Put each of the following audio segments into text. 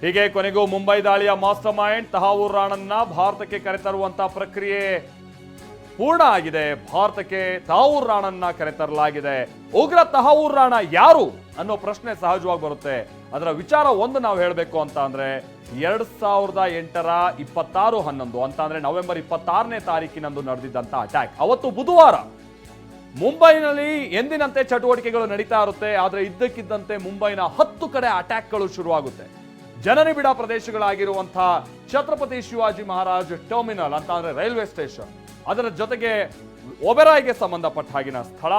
ಹೀಗೆ ಕೊನೆಗೂ ಮುಂಬೈ ದಾಳಿಯ ಮಾಸ್ಟರ್ ಮೈಂಡ್ ತಹಾವೂರ್ ರಾಣನ್ನ ಭಾರತಕ್ಕೆ ಕರೆತರುವಂತಹ ಪ್ರಕ್ರಿಯೆ ಪೂರ್ಣ ಆಗಿದೆ. ಭಾರತಕ್ಕೆ ತಹಾವೂರ್ ರಾಣನ್ನ ಕರೆತರಲಾಗಿದೆ. ಉಗ್ರ ತಹಾವೂರ್ ರಾಣ ಯಾರು ಅನ್ನೋ ಪ್ರಶ್ನೆ ಸಹಜವಾಗಿ ಬರುತ್ತೆ. ಅದರ ವಿಚಾರ ಒಂದು ನಾವು ಹೇಳಬೇಕು ಅಂತ ಅಂದ್ರೆ ಎರಡ್ ಸಾವಿರದ ಎಂಟರ ಇಪ್ಪತ್ತಾರು ಹನ್ನೊಂದು ಅಂತ ಅಂದ್ರೆ ನವೆಂಬರ್ ಇಪ್ಪತ್ತಾರನೇ ತಾರೀಕಿನಂದು ನಡೆದಿದ್ದಂತ ಅಟ್ಯಾಕ್ ಅವತ್ತು ಬುಧವಾರ ಮುಂಬೈನಲ್ಲಿ ಎಂದಿನಂತೆ ಚಟುವಟಿಕೆಗಳು ನಡೀತಾ ಇರುತ್ತೆ, ಆದ್ರೆ ಇದ್ದಕ್ಕಿದ್ದಂತೆ ಮುಂಬೈನ ಹತ್ತು ಕಡೆ ಅಟ್ಯಾಕ್ಗಳು ಶುರುವಾಗುತ್ತೆ. ಜನನಿಬಿಡ ಪ್ರದೇಶಗಳಾಗಿರುವಂತಹ ಛತ್ರಪತಿ ಶಿವಾಜಿ ಮಹಾರಾಜ್ ಟರ್ಮಿನಲ್ ಅಂತ ಅಂದ್ರೆ ರೈಲ್ವೆ ಸ್ಟೇಷನ್. ಅದರ ಜೊತೆಗೆ ಒಬೆರಾಯ್ಗೆ ಸಂಬಂಧಪಟ್ಟ ಹಾಗಿನ ಸ್ಥಳ,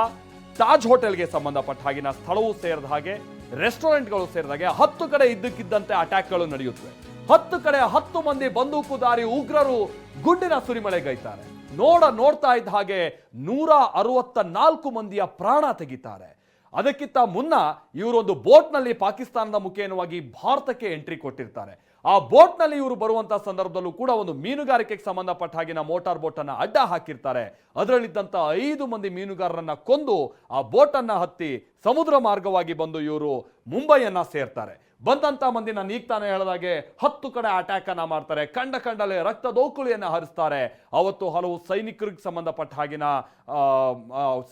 ತಾಜ್ ಹೋಟೆಲ್ಗೆ ಸಂಬಂಧಪಟ್ಟ ಹಾಗಿನ ಸ್ಥಳವೂ ಸೇರಿದ ಹಾಗೆ, ರೆಸ್ಟೋರೆಂಟ್ಗಳು ಸೇರಿದ ಹಾಗೆ ಹತ್ತು ಕಡೆ ಇದ್ದಕ್ಕಿದ್ದಂತೆ ಅಟ್ಯಾಕ್ಗಳು ನಡೆಯುತ್ತವೆ. ಹತ್ತು ಕಡೆ ಹತ್ತು ಮಂದಿ ಬಂದೂಕುದಾರಿ ಉಗ್ರರು ಗುಂಡಿನ ಸುರಿಮಳೆಗೈತಾರೆ ನೋಡ ನೋಡ್ತಾ ಇದ್ದ ಹಾಗೆ ನೂರ ಅರವತ್ತ ನಾಲ್ಕು ಮಂದಿಯ ಪ್ರಾಣ ತೆಗಿತಾರೆ. ಅದಕ್ಕಿಂತ ಮುನ್ನ ಇವರೊಂದು ಬೋಟ್ನಲ್ಲಿ ಪಾಕಿಸ್ತಾನದ ಮುಖೇನವಾಗಿ ಭಾರತಕ್ಕೆ ಎಂಟ್ರಿ ಕೊಟ್ಟಿರ್ತಾರೆ. ಆ ಬೋಟ್ನಲ್ಲಿ ಇವರು ಬರುವಂತಹ ಸಂದರ್ಭದಲ್ಲೂ ಕೂಡ ಒಂದು ಮೀನುಗಾರಿಕೆಗೆ ಸಂಬಂಧಪಟ್ಟ ಹಾಗಿನ ಮೋಟಾರ್ ಬೋಟ್ ಅನ್ನ ಅಡ್ಡ ಹಾಕಿರ್ತಾರೆ. ಅದರಲ್ಲಿದ್ದಂತ ಐದು ಮಂದಿ ಮೀನುಗಾರರನ್ನ ಕೊಂದು ಆ ಬೋಟ್ ಅನ್ನ ಹತ್ತಿ ಸಮುದ್ರ ಮಾರ್ಗವಾಗಿ ಬಂದು ಇವರು ಮುಂಬೈಯನ್ನ ಸೇರ್ತಾರೆ. ಬಂದಂತ ಮಂದಿ ನಾನು ಈಗ ತಾನೇ ಹೇಳಿದಾಗೆ ಹತ್ತು ಕಡೆ ಅಟ್ಯಾಕನ್ನು ಮಾಡ್ತಾರೆ. ಕಂಡ ಕಂಡಲೆ ರಕ್ತ ದೋಕುಳಿಯನ್ನು ಹರಿಸ್ತಾರೆ. ಅವತ್ತು ಹಲವು ಸೈನಿಕರಿಗೆ ಸಂಬಂಧಪಟ್ಟ ಹಾಗಿನ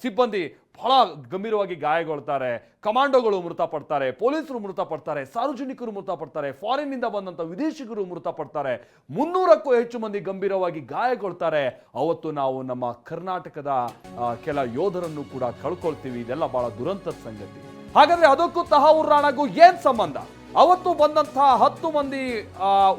ಸಿಬ್ಬಂದಿ ಬಹಳ ಗಂಭೀರವಾಗಿ ಗಾಯಗೊಳ್ತಾರೆ. ಕಮಾಂಡೋಗಳು ಮೃತಪಡ್ತಾರೆ. ಪೊಲೀಸರು ಮೃತಪಡ್ತಾರೆ. ಸಾರ್ವಜನಿಕರು ಮೃತಪಡ್ತಾರೆ. ಫಾರಿನ್ ಬಂದಂಥ ವಿದೇಶಿಗರು ಮೃತಪಡ್ತಾರೆ. ಮುನ್ನೂರಕ್ಕೂ ಹೆಚ್ಚು ಮಂದಿ ಗಂಭೀರವಾಗಿ ಗಾಯಗೊಳ್ತಾರೆ. ಅವತ್ತು ನಾವು ನಮ್ಮ ಕರ್ನಾಟಕದ ಕೆಲ ಯೋಧರನ್ನು ಕೂಡ ಕಳ್ಕೊಳ್ತೀವಿ. ಇದೆಲ್ಲ ಬಹಳ ದುರಂತದ ಸಂಗತಿ. ಹಾಗಾದ್ರೆ ಅದಕ್ಕೂ ತಹಾವೂರ್ ರಾಣಗೂ ಏನ್ ಸಂಬಂಧ? ಅವತ್ತು ಬಂದಂತಹ ಹತ್ತು ಮಂದಿ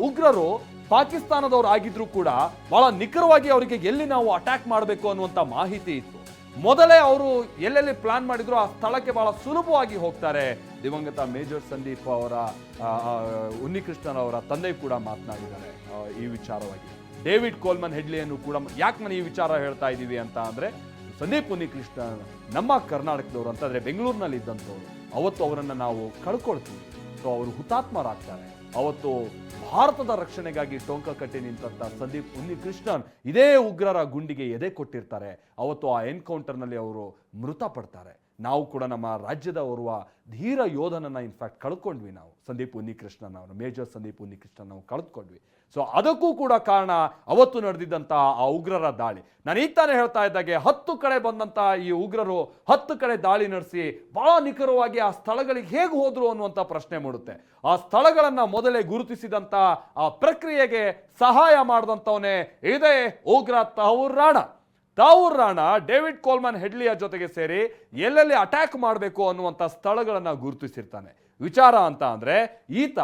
ಉಗ್ರರು ಪಾಕಿಸ್ತಾನದವರು ಆಗಿದ್ರು ಕೂಡ ಬಹಳ ನಿಖರವಾಗಿ ಅವರಿಗೆ ಎಲ್ಲಿ ನಾವು ಅಟ್ಯಾಕ್ ಮಾಡಬೇಕು ಅನ್ನುವಂತ ಮಾಹಿತಿ ಇತ್ತು. ಮೊದಲೇ ಅವರು ಎಲ್ಲೆಲ್ಲಿ ಪ್ಲಾನ್ ಮಾಡಿದ್ರು ಆ ಸ್ಥಳಕ್ಕೆ ಬಹಳ ಸುಲಭವಾಗಿ ಹೋಗ್ತಾರೆ. ದಿವಂಗತ ಮೇಜರ್ ಸಂದೀಪ್ ಅವರ ಉನ್ನಿಕೃಷ್ಣನ್ ಅವರ ತಂದೆ ಕೂಡ ಮಾತನಾಡಿದ್ದಾರೆ. ಈ ವಿಚಾರವಾಗಿ. ಡೇವಿಡ್ ಕೋಲ್ಮನ್ ಹೆಡ್ಲಿಯನ್ನು ಕೂಡ ಯಾಕೆ ನಾನು ಈ ವಿಚಾರ ಹೇಳ್ತಾ ಇದ್ದೀವಿ ಅಂತ ಅಂದರೆ, ಸಂದೀಪ್ ಉನ್ನಿಕೃಷ್ಣ ನಮ್ಮ ಕರ್ನಾಟಕದವರು ಅಂತಂದ್ರೆ ಬೆಂಗಳೂರಿನಲ್ಲಿ ಇದ್ದಂಥವ್ರು ಅವತ್ತು ಅವರನ್ನು ನಾವು ಕಳ್ಕೊಳ್ತೀವಿ. ಸೊ ಅವರು ಹುತಾತ್ಮರಾಗ್ತಾರೆ. ಅವತ್ತು ಭಾರತದ ರಕ್ಷಣೆಗಾಗಿ ಟೊಂಕ ಕಟ್ಟಿ ನಿಂತಂಥ ಸಂದೀಪ್ ಉನ್ನಿಕೃಷ್ಣನ್ ಇದೇ ಉಗ್ರರ ಗುಂಡಿಗೆ ಎದೆ ಕೊಟ್ಟಿರ್ತಾರೆ. ಅವತ್ತು ಆ ಎನ್ಕೌಂಟರ್ನಲ್ಲಿ ಅವರು ಮೃತಪಡ್ತಾರೆ. ನಾವು ಕೂಡ ನಮ್ಮ ರಾಜ್ಯದ ಓರ್ವ ಧೀರ ಯೋಧನನ್ನ, ಇನ್ಫ್ಯಾಕ್ಟ್ ಕಳ್ಕೊಂಡ್ವಿ ನಾವು. ಸಂದೀಪ್ ಉನ್ನಿಕೃಷ್ಣನ್ ಅವರು ಮೇಜರ್ ಸಂದೀಪ್ ಉನ್ನಿಕೃಷ್ಣನ್ ನಾವು ಕಳ್ಕೊಂಡ್ವಿ. ಸೊ ಅದಕ್ಕೂ ಕೂಡ ಕಾರಣ ಅವತ್ತು ನಡೆದಿದ್ದಂಥ ಆ ಉಗ್ರರ ದಾಳಿ. ನಾನು ಈಗ ತಾನೇ ಹೇಳ್ತಾ ಇದ್ದಾಗೆ ಹತ್ತು ಕಡೆ ಬಂದಂತಹ ಈ ಉಗ್ರರು ಹತ್ತು ಕಡೆ ದಾಳಿ ನಡೆಸಿ ಬಹಳ ನಿಖರವಾಗಿ ಆ ಸ್ಥಳಗಳಿಗೆ ಹೇಗೆ ಹೋದ್ರು ಅನ್ನುವಂಥ ಪ್ರಶ್ನೆ ಮೂಡುತ್ತೆ. ಆ ಸ್ಥಳಗಳನ್ನು ಮೊದಲೇ ಗುರುತಿಸಿದಂಥ ಆ ಪ್ರಕ್ರಿಯೆಗೆ ಸಹಾಯ ಮಾಡಿದಂಥವನೇ ಇದೇ ಉಗ್ರ ತಹೂರ್ ರಾಣ. ತಾವೂರ್ ರಾಣ ಡೇವಿಡ್ ಕೋಲ್ಮನ್ ಹೆಡ್ಲಿಯ ಜೊತೆಗೆ ಸೇರಿ ಎಲ್ಲೆಲ್ಲಿ ಅಟ್ಯಾಕ್ ಮಾಡಬೇಕು ಅನ್ನುವಂಥ ಸ್ಥಳಗಳನ್ನು ಗುರುತಿಸಿರ್ತಾನೆ. ವಿಚಾರ ಅಂತ ಅಂದರೆ ಈತ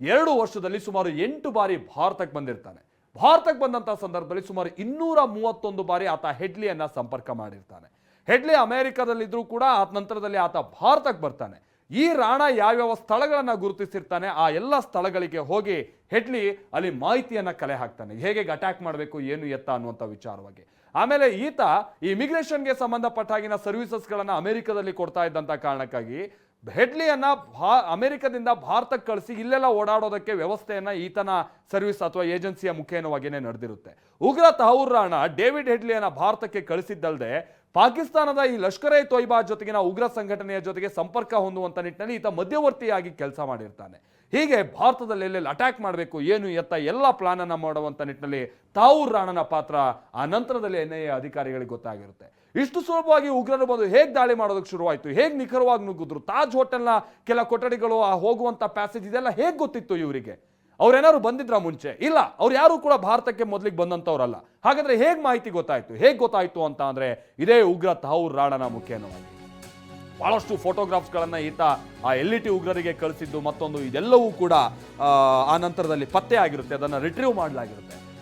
ಎರಡು ವರ್ಷದಲ್ಲಿ ಸುಮಾರು ಎಂಟು ಬಾರಿ ಭಾರತಕ್ಕೆ ಬಂದಿರ್ತಾನೆ. ಭಾರತಕ್ಕೆ ಬಂದಂಥ ಸಂದರ್ಭದಲ್ಲಿ ಸುಮಾರು ಇನ್ನೂರ ಮೂವತ್ತೊಂದು ಬಾರಿ ಆತ ಹೆಡ್ಲಿಯನ್ನು ಸಂಪರ್ಕ ಮಾಡಿರ್ತಾನೆ. ಹೆಡ್ಲಿ ಅಮೆರಿಕದಲ್ಲಿದ್ರೂ ಕೂಡ ಆ ನಂತರದಲ್ಲಿ ಆತ ಭಾರತಕ್ಕೆ ಬರ್ತಾನೆ. ಈ ರಾಣ ಯಾವ್ಯಾವ ಸ್ಥಳಗಳನ್ನು ಗುರುತಿಸಿರ್ತಾನೆ, ಆ ಎಲ್ಲ ಸ್ಥಳಗಳಿಗೆ ಹೋಗಿ ಹೆಡ್ಲಿ ಅಲ್ಲಿ ಮಾಹಿತಿಯನ್ನ ಕಲೆ ಹಾಕ್ತಾನೆ. ಹೇಗೆ ಅಟ್ಯಾಕ್ ಮಾಡಬೇಕು, ಏನು ಎತ್ತ ಅನ್ನುವಂಥ ವಿಚಾರವಾಗಿ. ಆಮೇಲೆ ಈತ ಇಮಿಗ್ರೇಷನ್ಗೆ ಸಂಬಂಧಪಟ್ಟಾಗಿನ ಸರ್ವಿಸಸ್ಗಳನ್ನ ಅಮೆರಿಕದಲ್ಲಿ ಕೊಡ್ತಾ ಇದ್ದಂತ ಕಾರಣಕ್ಕಾಗಿ ಹೆಡ್ಲಿಯನ್ನ ಭಾ, ಅಮೆರಿಕದಿಂದ ಭಾರತಕ್ಕೆ ಕಳಿಸಿ ಇಲ್ಲೆಲ್ಲ ಓಡಾಡೋದಕ್ಕೆ ವ್ಯವಸ್ಥೆಯನ್ನು ಈತನ ಸರ್ವಿಸ್ ಅಥವಾ ಏಜೆನ್ಸಿಯ ಮುಖೇನವಾಗಿಯೇ ನಡೆದಿರುತ್ತೆ. ಉಗ್ರ ತಹೂರ್ ರಾಣ ಡೇವಿಡ್ ಹೆಡ್ಲಿಯನ್ನು ಭಾರತಕ್ಕೆ ಕಳಿಸಿದ್ದಲ್ಲದೆ ಪಾಕಿಸ್ತಾನದ ಈ ಲಷ್ಕರ್ ಎ ತೊಯ್ಬಾ ಜೊತೆಗಿನ ಉಗ್ರ ಸಂಘಟನೆಯ ಜೊತೆಗೆ ಸಂಪರ್ಕ ಹೊಂದುವಂಥ ನಿಟ್ಟಿನಲ್ಲಿ ಈತ ಮಧ್ಯವರ್ತಿಯಾಗಿ ಕೆಲಸ ಮಾಡಿರ್ತಾನೆ. ಹೀಗೆ ಭಾರತದಲ್ಲಿ ಎಲ್ಲೆಲ್ಲಿ ಅಟ್ಯಾಕ್ ಮಾಡಬೇಕು, ಏನು ಎತ್ತ ಎಲ್ಲ ಪ್ಲಾನನ್ನು ಮಾಡುವಂಥ ನಿಟ್ಟಿನಲ್ಲಿ ತಾವೂರ್ ರಾಣನ ಪಾತ್ರ ಆ ನಂತರದಲ್ಲಿ ಎನ್ ಐ ಎ ಅಧಿಕಾರಿಗಳಿಗೆ ಗೊತ್ತಾಗಿರುತ್ತೆ. ಇಷ್ಟು ಸುಲಭವಾಗಿ ಉಗ್ರರು ಬಂದು ಹೇಗೆ ದಾಳಿ ಮಾಡೋದಕ್ಕೆ ಶುರುವಾಯಿತು? ಹೇಗೆ ನಿಖರವಾಗಿ ನುಗ್ಗಿದ್ರು? ತಾಜ್ ಹೋಟೆಲ್ನ ಕೆಲ ಕೊಠಡಿಗಳು, ಆ ಹೋಗುವಂಥ ಪ್ಯಾಸೇಜ್ ಇದೆಲ್ಲ ಹೇಗೆ ಗೊತ್ತಿತ್ತು ಇವರಿಗೆ? ಅವ್ರೇನಾದ್ರು ಬಂದಿದ್ರ ಮುಂಚೆ? ಇಲ್ಲ, ಅವ್ರು ಯಾರು ಕೂಡ ಭಾರತಕ್ಕೆ ಮೊದಲಿಗೆ ಬಂದಂಥವ್ರಲ್ಲ ಹಾಗಾದ್ರೆ ಹೇಗೆ ಮಾಹಿತಿ ಗೊತ್ತಾಯಿತು? ಹೇಗೆ ಗೊತ್ತಾಯಿತು ಅಂತ ಅಂದರೆ ಇದೇ ಉಗ್ರ ತಹೂರ್ ರಾಣನ ಮುಖೇನವಾಗಿ ಬಹಳಷ್ಟು ಫೋಟೋಗ್ರಾಫ್ಸ್ಗಳನ್ನು ಈತ ಆ ಎಲ್ ಇ ಟಿ ಉಗ್ರರಿಗೆ ಕಳಿಸಿದ್ದು ಮತ್ತೊಂದು ಇದೆಲ್ಲವೂ ಕೂಡ, ಆ ನಂತರದಲ್ಲಿ ಪತ್ತೆ ಆಗಿರುತ್ತೆ. ಅದನ್ನು ರಿಟ್ರೀವ್ ಮಾಡಲಾಗಿರುತ್ತೆ.